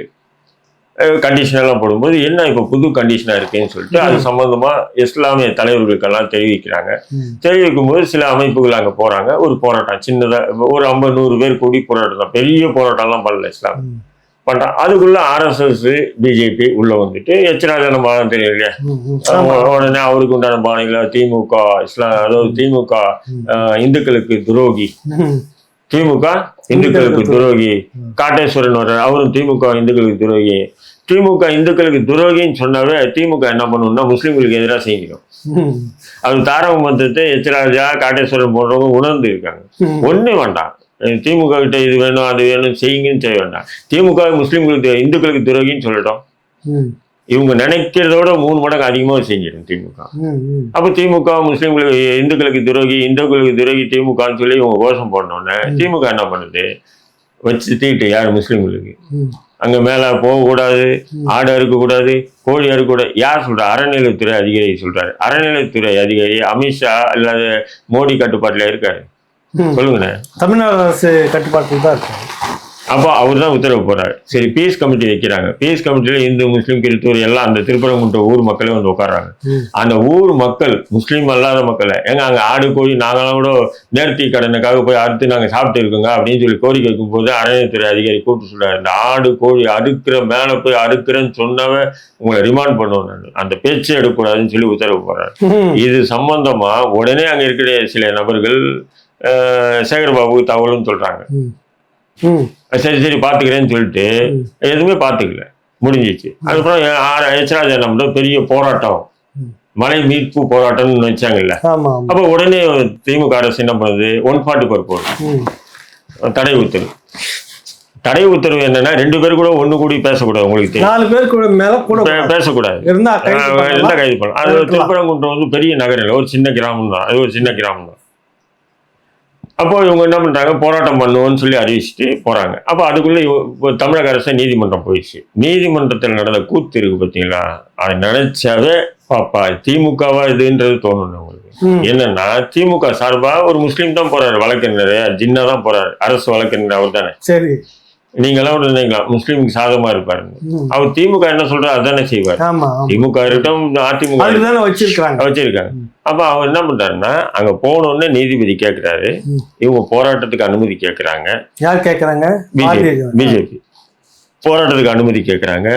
S2: கண்டிஷன் எல்லாம் போடும்போது என்ன இப்போ புது கண்டிஷனா இருக்குன்னு சொல்லிட்டு அது சம்பந்தமா இஸ்லாமிய தலைவர்களுக்கெல்லாம் தெரிவிக்கிறாங்க. தெரிவிக்கும் போது சில அமைப்புகள் அங்க போறாங்க. ஒரு போராட்டம் சின்னதா ஒரு ஐம்பது நூறு பேர் கூடி போராட்டம் தான். பெரிய போராட்டம்லாம் பண்ணல இஸ்லாம்.
S1: ம்.
S2: பண்றான் அதுக்குள்ள ஆர்எஸ்எஸ் பிஜேபி உள்ள வந்துட்டு எச்சராஜன பாலம் தெரியும் இல்லையா உடனே அவருக்கு உண்டான பாணிகள திமுக இஸ்லாம் அதாவது திமுக இந்துக்களுக்கு துரோகி. திமுக இந்துக்களுக்கு துரோகி. காட்டேஸ்வரன் வர்றார் அவரும் திமுக இந்துக்களுக்கு துரோகி. திமுக இந்துக்களுக்கு துரோகின்னு சொன்னாவே திமுக என்ன பண்ணணும்னா முஸ்லீம்களுக்கு எதிராக செய்யணும்
S1: ம்.
S2: அது தாரக மந்திரத்தை எச்ராஜா காட்டேஸ்வரன் போன்றவங்க உணர்ந்து இருக்காங்க. ஒண்ணே வேண்டாம். திமுக கிட்ட இது வேணும் அது வேணும் செய்யுங்கன்னு செய்ய வேண்டாம். திமுக முஸ்லீம்களுக்கு இந்துக்களுக்கு துரோகின்னு சொல்லட்டும். இவங்க நினைக்கிறதோட மூணு மடங்கு அதிகமாக செஞ்சிடும் திமுக. அப்போ திமுக முஸ்லீம்களுக்கு இந்துக்களுக்கு துரோகி இந்துக்களுக்கு துரோகி திமுகன்னு சொல்லி இவங்க கோஷம் போடணுன்னே. திமுக என்ன பண்ணுது வச்சு தீட்டு யார் முஸ்லீம்களுக்கு. அங்க மேல போகக்கூடாது. ஆடு அறுக்கக்கூடாது கோழி அறுக்கக்கூடாது யார் சொல்றா அறநிலையத்துறை அதிகாரி சொல்றாரு அறநிலையத்துறை அதிகாரி அமித்ஷா அல்லது மோடி கட்டுப்பாட்டுல இருக்காரு. சொல்லுங்கண்ணே
S1: தமிழ்நாடு அரசு கட்டுப்பாட்டில் தான் இருக்கு
S2: அப்போ அவர் தான் உத்தரவு போறாரு சரி பீஸ் கமிட்டி வைக்கிறாங்க பீஸ் கமிட்டியில இந்து முஸ்லீம் கிறிஸ்துவர் எல்லாம் அந்த திருப்பரங்குன்ற ஊர் மக்களே வந்து உட்கார்றாங்க
S1: ம்.
S2: அந்த ஊர் மக்கள் முஸ்லீம் அல்லாத மக்கள் எங்க அங்க ஆடு கோழி நாங்களாம் கூட நேர்த்தி கடனுக்காக போய் அறுத்து நாங்க சாப்பிட்டு இருக்கோங்க அப்படின்னு சொல்லி கோரிக்கை வைக்கும் போது அறநிலையத்துறை அதிகாரி கூப்பிட்டு சொல்றாரு இந்த ஆடு கோழி அறுக்கிற மேல போய் அறுக்கிறேன்னு சொன்னவன் உங்களை ரிமாண்ட் பண்ணுவேன் நான் அந்த பேச்சே எடுக்கக்கூடாதுன்னு சொல்லி உத்தரவு போறாரு
S1: ம்.
S2: இது சம்பந்தமா உடனே அங்க இருக்கிற சில நபர்கள் அஹ், சேகர்பாபுக்கு தகவல்னு சொல்றாங்க
S1: ம். ம்.
S2: சரி சரி பாத்துக்கிறேன்னு சொல்லிட்டு. எதுவுமே பாத்துக்கல. முடிஞ்சிச்சு. அதுக்கப்புறம் எச்ராஜா நம்ம பெரிய போராட்டம். மலை மீட்பு போராட்டம்னு வச்சாங்கல்ல அப்போ உடனே திமுக அரசு என்ன பண்ணுது? ஒன் ஃபார்ட்டி ஃபோர் போடுது. தடை உத்தரவு. தடை உத்தரவு என்னன்னா ரெண்டு பேரும் கூட ஒண்ணு கூடி பேசக்கூடாது உங்களுக்கு
S1: நாலு பேர் கூட மேல கூட
S2: பேசக்கூடாது.
S1: இருந்தா கைது பண்ணலாம்.
S2: அது. திருப்பரங்குன்றம் வந்து பெரிய நகரம் இல்லை. ஒரு சின்ன கிராமம் தான் அது ஒரு சின்ன கிராமம் தான் அப்போ இவங்க என்ன பண்றாங்க? போராட்டம் பண்ணுவோம்னு சொல்லி அறிவிச்சுட்டு போறாங்க. அப்போ அதுக்குள்ள இப்போ தமிழக அரசு நீதிமன்றம் போயிடுச்சு. நீதிமன்றத்தில் நடந்த கூத்து இருக்கு பார்த்தீங்களா அதை நினைச்சாவே பாப்பா திமுகவா இதுன்றது தோணும் உங்களுக்கு
S1: ம்.
S2: என்னன்னா திமுக சார்பா ஒரு முஸ்லீம் தான் போறாரு வழக்கறிஞர். ஜின்னா தான் போறாரு. அரசு வழக்கறிஞர் அவர் தானே.
S1: சரி.
S2: நீங்க எல்லாம் ஒரு நினைக்கலாம் முஸ்லீமுக்கு சாதகமா இருப்பாரு. அவர் திமுக என்ன சொல்றாரு அதானே செய்வார். திமுக இருக்கட்டும் அதிமுக
S1: அதுதானே வச்சிருக்காங்க.
S2: வச்சிருக்காங்க அப்ப அவர் என்ன பண்றாருன்னா அங்க போன உடனே நீதிபதி கேட்கிறாரு. இவங்க போராட்டத்துக்கு அனுமதி கேட்கறாங்க
S1: யார் கேக்குறாங்க? பாரதிய
S2: பிஜேபி. போராட்டத்துக்கு அனுமதி கேட்கறாங்க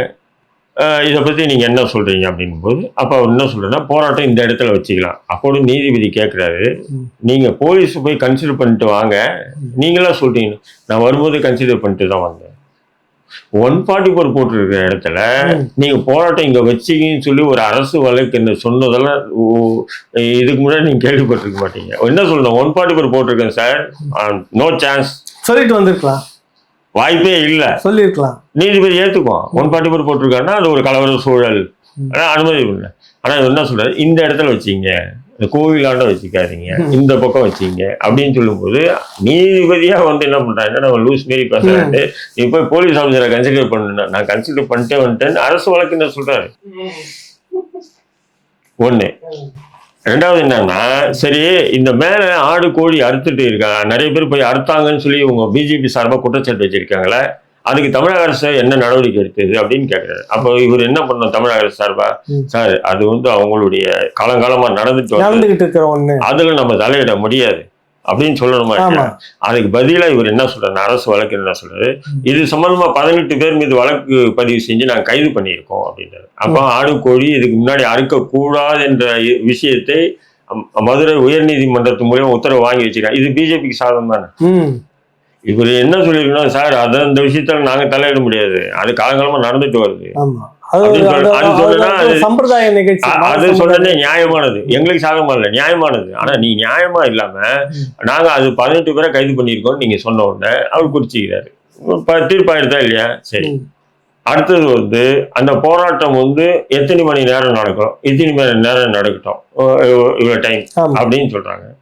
S2: இதை பத்தி நீங்க என்ன சொல்றீங்க அப்படின்னும் போது அப்ப அவர் என்ன சொல்றேன்னா போராட்டம் இந்த இடத்துல வச்சுக்கலாம். அப்போது நீதிபதி கேட்கிறாரு
S1: ம்.
S2: நீங்க போலீஸ் போய் கன்சிடர் பண்ணிட்டு வாங்க. நீங்களா சொல்றீங்க. நான் வரும்போது கன்சிடர் பண்ணிட்டு தான் வந்தேன். ஒன் ஃபார்ட்டி ஃபோர் போட்டிருக்கிற இடத்துல
S1: ம்.
S2: நீங்க போராட்டம் இங்க வச்சீங்கன்னு சொல்லி ஒரு அரசு வழக்கு என்ன சொன்னதெல்லாம் இதுக்கு முன்னாடி நீங்க கேள்விப்பட்டிருக்க மாட்டீங்க. என்ன சொல்லணும்? ஒன் ஃபார்ட்டி ஃபோர் போட்டிருக்கேன் சார். நோ சான்ஸ்
S1: சொல்லிட்டு வந்திருக்கலாம்.
S2: வாய்ப்பே இல்லை.
S1: சொல்லியிருக்கலாம்
S2: நீதிபதி ஏத்துக்குவோம் ஒன் ஃபார்ட்டி ஃபோர் போட்டிருக்காருன்னா அது ஒரு கலவர சூழல். ஆனா அனுமதி இல்லை. ஆனா இவர் என்ன சொல்றாரு? இந்த இடத்துல வச்சீங்க. இந்த கோவிலாண்ட வச்சுக்காதீங்க. இந்த பக்கம் வச்சீங்க. அப்படின்னு சொல்லும்போது நீதிபதியா வந்து என்ன பண்றாங்க நம்ம லூஸ் மாரி பேசுறாரு? நீ போய் போலீஸ் ஆஃபீஸரை கன்சிடர் பண்ணு நான் கன்சிடர் பண்ணிட்டே வந்துட்டேன்னு அரசு வழக்கு சொல்றாரு. ஒண்ணு. ரெண்டாவது என்னன்னா சரி இந்த மேல ஆடு கோழி அறுத்துட்டு இருக்காங்க நிறைய பேர் போய் அறுத்தாங்கன்னு சொல்லி இவங்க பிஜேபி சார்பா குற்றச்சாட்டு வச்சிருக்காங்களே அதுக்கு தமிழக அரசு என்ன நடவடிக்கை எடுத்தது அப்படின்னு கேட்கிறாரு அப்போ இவர் என்ன பண்ணணும் தமிழக அரசு சார்பா. சார் அது வந்து அவங்களுடைய காலங்காலமா நடந்துட்டு அதுல நம்ம தலையிட முடியாது. அப்படின்னு சொல்லணுமா? அதுக்கு பதிலா இவர் என்ன சொல்றாரு? அரசு வழக்கு என்ன சொல்றாரு? இது சம்பந்தமா பதினெட்டு பேர் மீது வழக்கு பதிவு செஞ்சு நாங்க கைது பண்ணியிருக்கோம் அப்படின்றாரு. அப்போ ஆடு கோழி இதுக்கு முன்னாடி அறுக்க கூடாது என்ற விஷயத்தை மதுரை உயர்நீதிமன்றத்து மூலியமா உத்தரவு வாங்கி வச்சிருக்காங்க. இது பிஜேபிக்கு சாதம் தானே? இவர் என்ன சொல்லிருக்கணும் சார் அதை அந்த விஷயத்துல நாங்க தலையிட முடியாது. அது காலங்காலமா நடந்துட்டு வருது.
S1: சம்பிரதாய நிகழ்ச்சி.
S2: அது சொல்றதே நியாயமானது. எங்களுக்கு சாதகமா இல்லை நியாயமானது. ஆனா நீ நியாயமா இல்லாம. நாங்க அது பதினெட்டு பேரை கைது பண்ணியிருக்கோம் நீங்க சொன்ன உடனே அவர் குறிச்சிக்கிறாரு இப்ப தீர்ப்பாயிருதா இல்லையா? சரி. அடுத்தது வந்து அந்த போராட்டம் வந்து எத்தனை மணி நேரம் நடக்கும்? எத்தனை மணி நேரம் நடக்கட்டும்? இவ்வ- இவ்வளவு டைம் அப்படின்னு சொல்றாங்க.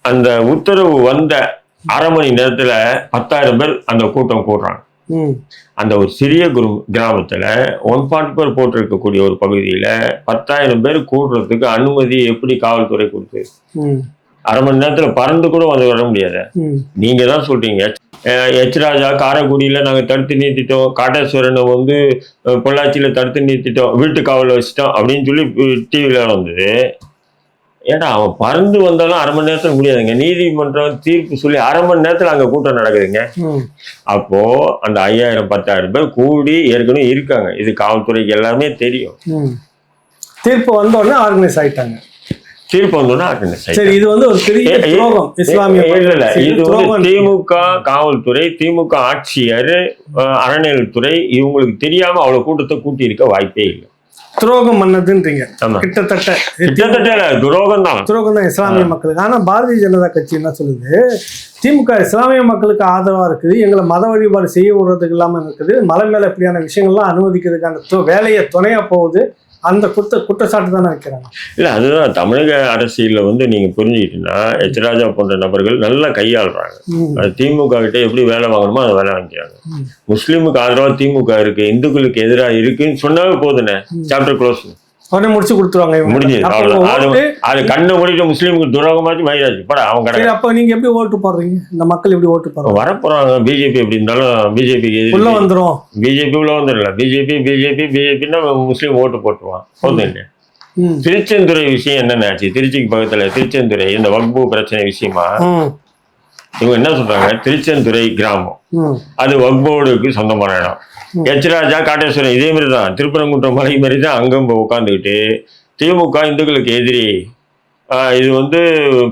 S2: அந்த உத்தரவு வந்த அரை மணி நேரத்துல பத்தாயிரம் பேர் அந்த கூட்டம் கூடுறாங்க. அந்த ஒரு சிறிய குரு கிராமத்துல ஒன் ஃபார்ட்டி பேர் போட்டிருக்கக்கூடிய ஒரு பகுதியில பத்தாயிரம் பேர் கூடுறதுக்கு அனுமதி எப்படி காவல்துறை கொடுத்து அரை மணி நேரத்துல பறந்து கூட வந்து வர முடியாது. நீங்க தான் சொல்றீங்க. எச் ராஜா காரைக்குடியில நாங்க தடுத்து நிறுத்திட்டோம். காட்டேஸ்வரனை வந்து பொள்ளாச்சியில தடுத்து நிறுத்திட்டோம். வீட்டு காவல் வச்சிட்டோம் அப்படின்னு சொல்லி டிவியில வந்தது. ஏன்னா அவன் பறந்து வந்தாலும் அரை மணி நேரத்துல முடியாதுங்க. நீதிமன்றம் தீர்ப்பு சொல்லி அரை மணி நேரத்துல அங்க கூட்டம் நடக்குதுங்க. அப்போ அந்த ஐயாயிரம் பத்தாயிரம் பேர் கூடி ஏற்கனவே இருக்காங்க. இது காவல்துறைக்கு எல்லாமே தெரியும்.
S1: தீர்ப்பு வந்த உடனே ஆர்கனைஸ் ஆயிட்டாங்க.
S2: தீர்ப்பு ஆயிட்டாங்க.
S1: சரி இது வந்து ஒரு பெரிய இஸ்லாமிய
S2: இல்ல இது வந்து திமுக காவல்துறை திமுக ஆட்சியர் அறநிலைத்துறை இவங்களுக்கு தெரியாம அவ்வளவு கூட்டத்தை கூட்டி இருக்க வாய்ப்பே இல்லை.
S1: துரோகம் பண்ணதுன்றீங்க கிட்டத்தட்ட
S2: கிட்டத்தட்ட துரோகம் தான்
S1: துரோகம் தான் இஸ்லாமிய மக்களுக்கு. ஆனா பாரதிய ஜனதா கட்சி என்ன சொல்லுது? திமுக இஸ்லாமிய மக்களுக்கு ஆதரவா இருக்குது எங்களை மத வழிபாடு செய்ய விடுறதுக்கு இல்லாம இருக்குது மலை மேல இப்படியான விஷயங்கள்லாம் அனுமதிக்கிறதுக்கான வேலையை துணையா போகுது. அந்த குத்த குற்றச்சாட்டு தானே வைக்கிறாங்க.
S2: இல்ல அதுதான். தமிழக அரசியல்ல வந்து நீங்க புரிஞ்சுக்கிட்டீங்கன்னா எச் ராஜா போன்ற நபர்கள் நல்லா கையாளுறாங்க. அது திமுக கிட்ட எப்படி வேலை வாங்கணுமோ அதை வேலை வாங்கிக்கிறாங்க. முஸ்லீமுக்கு ஆதரவா திமுக இருக்கு இந்துக்களுக்கு எதிராக இருக்குன்னு சொன்னாவே போதுனே
S1: ம்.
S2: சாப்டர் க்ளோஸ்
S1: உடனே முடிச்சு கொடுத்துருவாங்க உங்க
S2: அது கண்ணை மூடிட்டு முஸ்லீமுக்கு துரோகமாச்சு மயிராஜ் படா அவன் கடை.
S1: சரி அப்ப நீங்க எப்படி ஓட்டு போடுறீங்க? இந்த மக்கள் எப்படி ஓட்டு போடுறாங்க?
S2: வரப்போறாங்க பிஜேபி எப்படி இருந்தாலும் பிஜேபிக்கு
S1: உள்ள வந்துரும்.
S2: பிஜேபி உள்ள வந்துடல. பிஜேபி பிஜேபி பிஜேபின்னா முஸ்லீம் ஓட்டு போட்டுருவான். போதும் திருச்செந்துறை விஷயம் என்னென்ன ஆச்சு? திருச்சிக்கு பக்கத்துல திருச்செந்துறை இந்த வக்பு பிரச்சனை விஷயமா? இவங்க என்ன சொல்றாங்க? திருச்செந்துறை கிராமம். அது வக்போர்டுக்கு சொந்தமான இடம். எச் ராஜா காட்டேஸ்வரன் இதே மாதிரி தான் திருப்பரங்குன்றம் மலை மாதிரி தான் அங்கே உட்காந்துக்கிட்டு திமுக இந்துக்களுக்கு எதிரி. ஆஹ் இது வந்து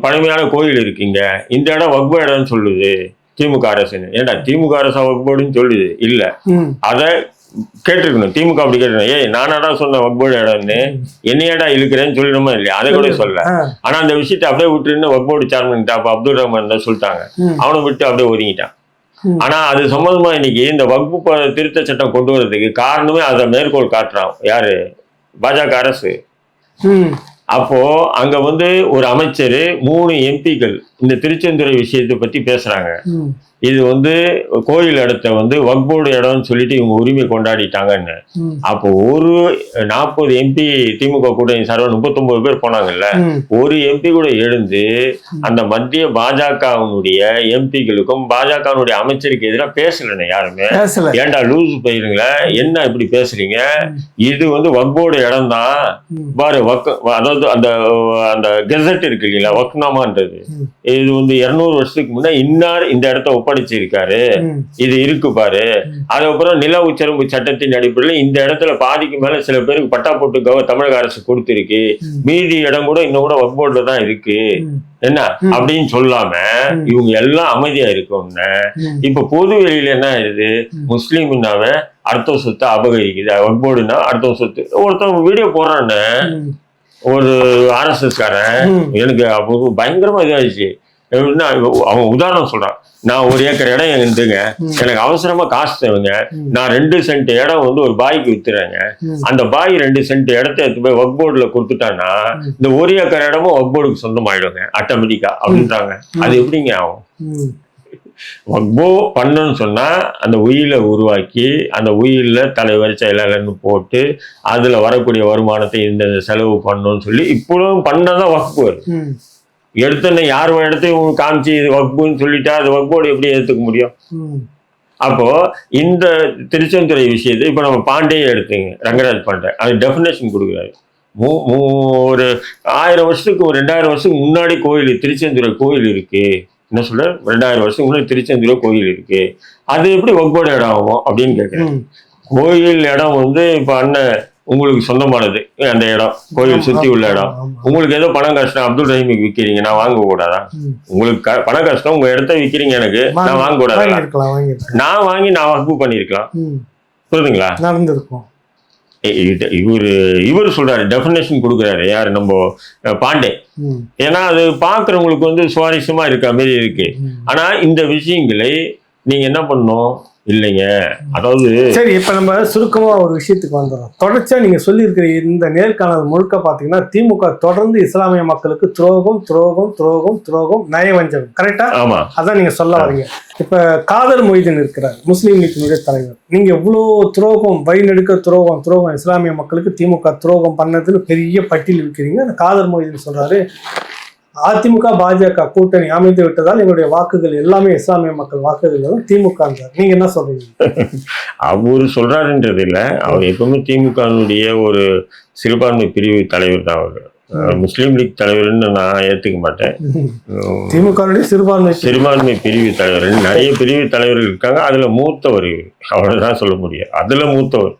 S2: பழமையான கோயில் இருக்குங்க இந்த இடம் வக்பு இடம்னு சொல்லுது. திமுக அரசுன்னு. ஏன்டா திமுக அரசா வக்போர்டுன்னு சொல்லுது? இல்ல. அதை கேட்டிருக்கணும். திமுக அப்படி கேட்டிருக்கணும். ஏய் நானாடா சொன்ன வக்போர்டு இடம்னு என்னையாடா இழுக்கிறேன்னு சொல்லணுமா இல்லையா? அதை கூட சொல்ல ஆனா அந்த விஷயத்தை அப்படியே விட்டுருன்னு வக்போர்டு சேர்மன் அப்ப அப்துல் ரஹ்மான் தான் சொல்லிட்டாங்க. அவனை விட்டு அப்படியே ஒதுங்கிட்டான். ஆனா அது சம்பந்தமா இன்னைக்கு இந்த வகுப்பு திருத்த சட்டம் கொண்டு வரதுக்கு காரணமே அதை மேற்கோள் காட்டுறான். யாரு? பாஜக அரசு. அப்போ அங்க வந்து ஒரு அமைச்சர் மூணு எம்பிக்கள் இந்த திருச்செந்துறை விஷயத்தை பத்தி பேசுறாங்க. இது வந்து கோயில் இடத்த வந்து வக்போர்டு இடம்னு சொல்லிட்டு இவங்க உரிமை கொண்டாடிட்டாங்கன்னு. அப்போ ஒரு நாற்பது எம்பி திமுக கூட்டணி சார்பாக முப்பத்தொன்பது பேர் போனாங்கல்ல. ஒரு எம்பி கூட எழுந்து அந்த மத்திய பாஜகவினுடைய எம்பிக்களுக்கும் பாஜகவினுடைய அமைச்சருக்கு எதிராக பேசலண்ணே யாருமே. ஏன்டா லூஸ் போயிருங்களே என்ன இப்படி பேசுறீங்க? இது வந்து வக்போர்டு இடம் தான் பாரு வக் அதாவது அந்த அந்த கெசட் இருக்கு இல்லைங்களா வக்னாமான்றது. இது வந்து இருநூறு வருஷத்துக்கு முன்னே இன்னார் இந்த இடத்த ஒப்படைச்சிருக்காரு. இது இருக்கு பாரு. அதுக்கப்புறம் நில உச்சரம்பு சட்டத்தின் அடிப்படையில் இந்த இடத்துல பாதிக்கு மேல சில பேருக்கு பட்டா போட்டு கவ தமிழக அரசு கொடுத்திருக்கு. மீதி இடம் கூட இன்னும் கூட வக்போர்டுல தான் இருக்கு. என்ன. அப்படின்னு சொல்லாம. இவங்க எல்லாம் அமைதியா இருக்கோம்னு இப்ப பொது வெளியில என்ன ஆயிடுது?
S1: ம்.
S2: முஸ்லீம்னாவ அடுத்த சொத்தை அபகரிக்குது. வக்போர்டுனா அடுத்த சொத்து. ஒருத்தன் வீடியோ போடுறான்னு ஒரு ஆர்எஸ்எஸ் காரன்.
S1: ம்.
S2: எனக்கு அப்போ பயங்கரமா இதாயிடுச்சு. அவன் உதாரணம் சொல்றான் நான் ஒரு ஏக்கர் இடம் இருந்துங்க. எனக்கு அவசரமா காசு தேவைங்க. நான் ரெண்டு சென்ட் இடம் வந்து ஒரு பாய்க்கு வித்துறேங்க. அந்த பாய் ரெண்டு சென்ட் இடத்த எடுத்து போய் ஒர்க் போர்டுல கொடுத்துட்டான்னா. இந்த ஒரு ஏக்கர் இடமும் ஒர்க் போர்டுக்கு சொந்தமாயிடுங்க ஆட்டோமேட்டிக்கா அப்படின்றாங்க அது எப்படிங்க ஆகும் வக்போ பண்ணணும்னு சொன்னா அந்த உயிலை உருவாக்கி அந்த உயிரில் தலைவர் செயலாளர்னு போட்டு அதுல வரக்கூடிய வருமானத்தை இந்த செலவு பண்ணணும்னு சொல்லி இப்பவும் பண்ணதான் வக்பு. எடுத்தோன்னே யார் இடத்தையும் காமிச்சு இது வக்புன்னு சொல்லிட்டா அது வக்போடு எப்படி ஏத்துக்க முடியும்? அப்போ இந்த திருச்செந்துறை விஷயத்தை இப்போ நம்ம பாண்டே எடுத்துங்க ரங்கராஜ் பாண்டே. அது டெஃபினேஷன் கொடுக்குறாரு. ஒரு ஆயிரம் வருஷத்துக்கு ஒரு ரெண்டாயிரம் வருஷத்துக்கு முன்னாடி கோயில் திருச்செந்துறை கோயில் இருக்கு. என்ன சொல்ற? ரெண்டாயிரம் வருஷத்துக்கு முன்னாடி திருச்செந்துறை கோயில் இருக்கு. அது எப்படி வக்போட இடம் ஆகும் அப்படின்னு கேட்குறேன். கோயில் இடம் வந்து இப்போ அண்ணன் உங்களுக்கு சொந்தமானது. அந்த இடம். கோயில் சுத்தி உள்ள இடம். உங்களுக்கு ஏதோ பணம் கஷ்டம் அப்துல் ரஹீமுக்கு விற்கிறீங்க நான் வாங்க கூடாதா?
S1: ம்.
S2: உங்களுக்கு க- பண கஷ்டம் உங்க இடத்த விற்கிறீங்க எனக்கு. நான் வாங்க கூடாதா?
S1: வாங்கியிருக்கலாம் வாங்கியிருக்கலாம்.
S2: நான் வாங்கி நான் வகுப்பு பண்ணியிருக்கலாம். புரியுதுங்களா?
S1: நடந்திருக்கும்.
S2: இவரு இவர் சொல்றாரு டெஃபினேஷன் கொடுக்குறாரு. யாரு? நம்ம பாண்டே. ஏன்னா அது பார்க்குறவங்களுக்கு வந்து சுவாரஸ்யமா இருக்க மாதிரி இருக்கு. ஆனா இந்த விஷயங்களை நீங்க என்ன பண்ணணும்? இல்லைங்க. அதாவது
S1: சரி இப்ப நம்ம சுருக்கமா ஒரு விஷயத்துக்கு வந்துடும் தொடர்ச்சியா நீங்க சொல்லியிருக்கிற இந்த நேர்காணல் முழுக்க பாத்தீங்கன்னா திமுக தொடர்ந்து இஸ்லாமிய மக்களுக்கு துரோகம் துரோகம் துரோகம் துரோகம் நயவஞ்சகம். கரெக்டா
S2: ஆமா.
S1: அதான் நீங்க சொல்ல வரீங்க இப்ப காதர் மொய்தீன் இருக்கிறார் முஸ்லீம் லீக்கினுடைய தலைவர். நீங்க இவ்வளோ துரோகம் வழிநெடுக்க துரோகம் துரோகம் இஸ்லாமிய மக்களுக்கு திமுக துரோகம் பண்ணதுன்னு பெரிய பட்டியல் இருக்கிறீங்க அந்த காதர் மொய்தீன் சொல்றாரு. அதிமுக பாஜக கூட்டணி அமைந்து விட்டதால் எங்களுடைய வாக்குகள் எல்லாமே இஸ்லாமிய மக்கள் வாக்குகள் எல்லாம் திமுக நீங்க என்ன சொல்றீங்க?
S2: அவர் சொல்றாருன்றது இல்ல. அவர் எப்பவுமே திமுகனுடைய ஒரு சிறுபான்மை பிரிவு தலைவர் தான் அவர். முஸ்லீம் லீக் தலைவர்னு நான் ஏத்துக்க மாட்டேன். உம்,
S1: திமுக சிறுபான்மை
S2: சிறுபான்மை பிரிவு தலைவர். நிறைய பிரிவு தலைவர்கள் இருக்காங்க. அதுல மூத்தவர் இவர். அவ்வளவுதான் சொல்ல முடியும். அதுல மூத்தவர்.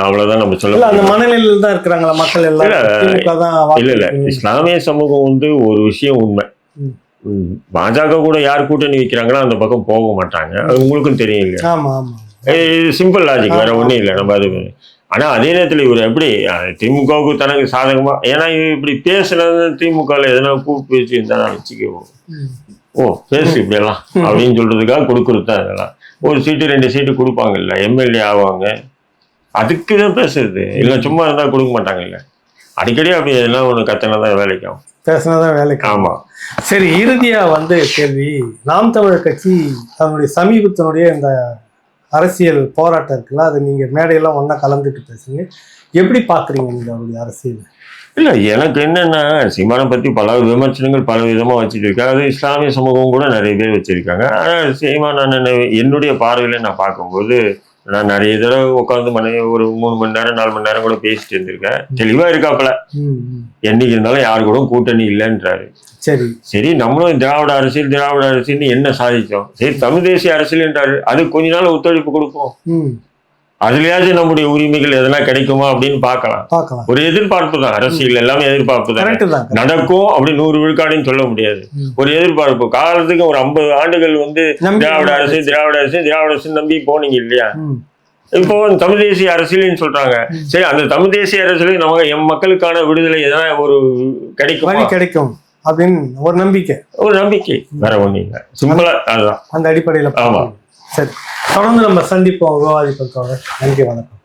S2: அவ்வளவுதான் நம்ம சொல்ல
S1: அந்த மனநிலையில் தான் இருக்கிறாங்களா மக்கள் எல்லாம்
S2: இல்ல, இல்ல இஸ்லாமிய சமூகம் வந்து ஒரு விஷயம் உண்மை. பாஜக கூட யார் கூட்டணி வைக்கிறாங்களோ அந்த பக்கம் போக மாட்டாங்க. அது உங்களுக்கும் தெரியும் இல்லையா?
S1: ஆமா ஆமா.
S2: இது சிம்பிள் லாஜிக் வேற. ஒண்ணும் இல்லை. நம்ம அது ஆனா அதே நேரத்துல இவர் எப்படி திமுகவுக்கு தனக்கு சாதகமா ஏன்னா இவர் இப்படி பேசுனது திமுகல எதனா கூப்பிட்டு வச்சு இருந்தா வச்சுக்குவோம்
S1: ம்.
S2: ஓ பேசு இப்படியெல்லாம். அப்படின்னு சொல்றதுக்காக கொடுக்குறது தான் இதெல்லாம். ஒரு சீட்டு ரெண்டு சீட்டு கொடுப்பாங்கல்ல எம்எல்ஏ ஆவாங்க. அதுக்கு தான் பேசுறது. இல்லை சும்மா இருந்தா கொடுக்க மாட்டாங்கல்ல. அடிக்கடி அப்படி எல்லாம் ஒன்று கத்தனா தான் வேலைக்கு ஆகும்
S1: பேசினாதான் வேலைக்கு
S2: ஆமா.
S1: சரி இறுதியா வந்து கேள்வி. நாம் தமிழர் கட்சி அதனுடைய சமீபத்தினுடைய இந்த அரசியல் போராட்டம் இருக்குல்ல அது நீங்க மேடையெல்லாம் ஒண்ணா கலந்துட்டு பேசுங்க. எப்படி பாக்குறீங்க நீங்க அவருடைய அரசியல்?
S2: இல்ல எனக்கு என்னன்னா சீமானை பத்தி பல விமர்சனங்கள் பல விதமா வச்சுட்டு இருக்காங்க அது இஸ்லாமிய சமூகம் கூட நிறைய பேர் வச்சிருக்காங்க. ஆனா சீமான் என்னுடைய பார்வையில நான் பார்க்கும்போது நான் நிறைய தடவை உட்காந்து மனைவி ஒரு மூணு மணி நேரம் நாலு மணி நேரம் கூட பேசிட்டு இருந்திருக்கேன். தெளிவா இருக்காப்புல. என்னைக்கு இருந்தாலும் யாரு கூட கூட்டணி இல்லைன்றாரு.
S1: சரி.
S2: சரி நம்மளும் திராவிட அரசியல் திராவிட அரசியல்னு என்ன சாதிச்சோம்? சரி தமிழ் தேசிய அரசியல்ன்றாரு அது கொஞ்ச நாள் ஒத்துழைப்பு கொடுப்போம். அதுலயாச்சும் நம்முடைய உரிமைகள் எதனா கிடைக்குமா அப்படின்னு பார்க்கலாம்.
S1: பார்க்கலாம்.
S2: ஒரு எதிர்பார்ப்பு தான். அரசியல் எல்லாமே எதிர்பார்ப்பு தான். நடக்கும் அப்படி நூறு விழுக்காடுன்னு சொல்ல முடியாது. ஒரு எதிர்பார்ப்பு. காலத்துக்கு ஒரு ஐம்பது ஆண்டுகள் வந்து திராவிட அரசு திராவிட அரசு திராவிட அரசு நம்பி போனீங்க இல்லையா? இப்போ தமிழ் தேசிய அரசியல்னு சொல்றாங்க. சரி அந்த தமிழ் தேசிய அரசியல் நம்ம எம் மக்களுக்கான விடுதலை எதனா ஒரு கிடைக்கும்?
S1: கிடைக்கும் அப்படின்னு ஒரு நம்பிக்கை.
S2: ஒரு நம்பிக்கை. வேற ஒண்ணும் இல்லை. சிம்பிளா அதுதான்.
S1: அந்த அடிப்படையில்
S2: ஆமா.
S1: சரி. தொடர்ந்து நம்ம சந்திப்போம். விவாதிப்போம் தோழர் நன்றி வணக்கம்.